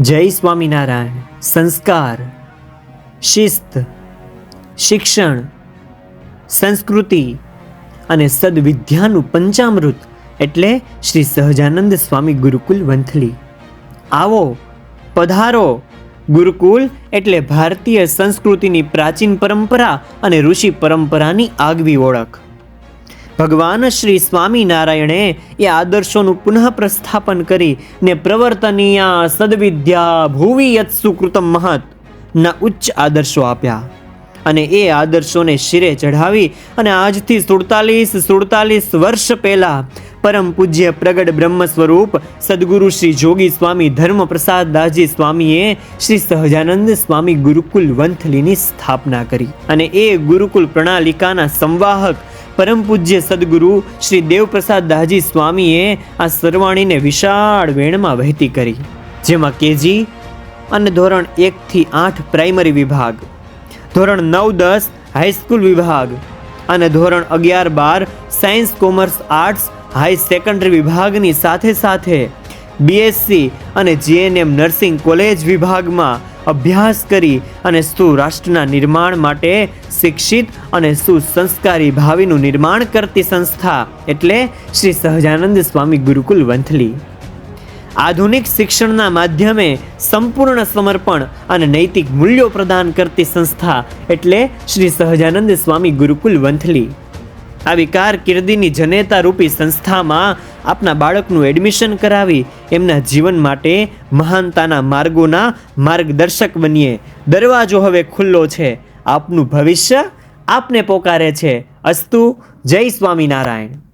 જય સ્વામિનારાયણ. સંસ્કાર, શિસ્ત, શિક્ષણ, સંસ્કૃતિ અને સદવિદ્યાનું પંચામૃત એટલે શ્રી સહજાનંદ સ્વામી ગુરુકુલ વંથલી. આવો, પધારો. ગુરુકુલ એટલે ભારતીય સંસ્કૃતિની પ્રાચીન પરંપરા અને ઋષિ પરંપરાની આગવી ઓળખ. ભગવાન શ્રી સ્વામિનારાયણે એ આદર્શોનું પુનઃ પ્રસ્થાપન કરી ને પ્રવર્તનીય સદવિદ્યા ભુવિ સુકૃતમ મહત ના ઉચ્ચ આદર્શો આપ્યા. અને એ આદર્શોને શિરે ચઢાવી અને આજથી સુડતાલીસ સુડતાલીસ વર્ષ પહેલા પરમ પૂજ્ય પ્રગટ બ્રહ્મ સ્વરૂપ સદગુરુ શ્રી જોગી સ્વામી ધર્મ પ્રસાદ દાસજી સ્વામીએ શ્રી સહજાનંદ સ્વામી ગુરુકુલ વંથલીની સ્થાપના કરી. અને એ ગુરુકુલ પ્રણાલિકાના સંવાહક પરમ પૂજ્ય સદગુરુ શ્રી દેવપ્રસાદ દાહજી સ્વામીએ આ સરવાણીને વિશાળ વેણમાં વહેતી કરી. જેમાં કેજી અને ધોરણ એકથી આઠ પ્રાઇમરી વિભાગ, ધોરણ નવ દસ હાઈસ્કૂલ વિભાગ અને ધોરણ અગિયાર બાર science, commerce, arts, high secondary વિભાગની સાથે સાથે બીએસસી અને જીએનએમ નર્સિંગ કોલેજ વિભાગમાં અભ્યાસ કરી અને સુરાષ્ટ્રના નિર્માણ માટે શિક્ષિત અને સુસંસ્કારી ભાવિનું નિર્માણ કરતી સંસ્થા એટલે શ્રી સહજાનંદ સ્વામી ગુરુકુલ વંથલી. આધુનિક શિક્ષણના માધ્યમે સંપૂર્ણ સમર્પણ અને નૈતિક મૂલ્યો પ્રદાન કરતી સંસ્થા એટલે શ્રી સહજાનંદ સ્વામી ગુરુકુલ વંથલી. આવી કારકિર્દીની જનેતા રૂપી સંસ્થામાં આપના બાળકનું એડમિશન કરાવી એમના જીવન માટે મહાનતાના માર્ગોના માર્ગદર્શક બનીએ. દરવાજો હવે ખુલ્લો છે. આપનું ભવિષ્ય આપને પોકારે છે. અસ્તુ જય સ્વામિનારાયણ.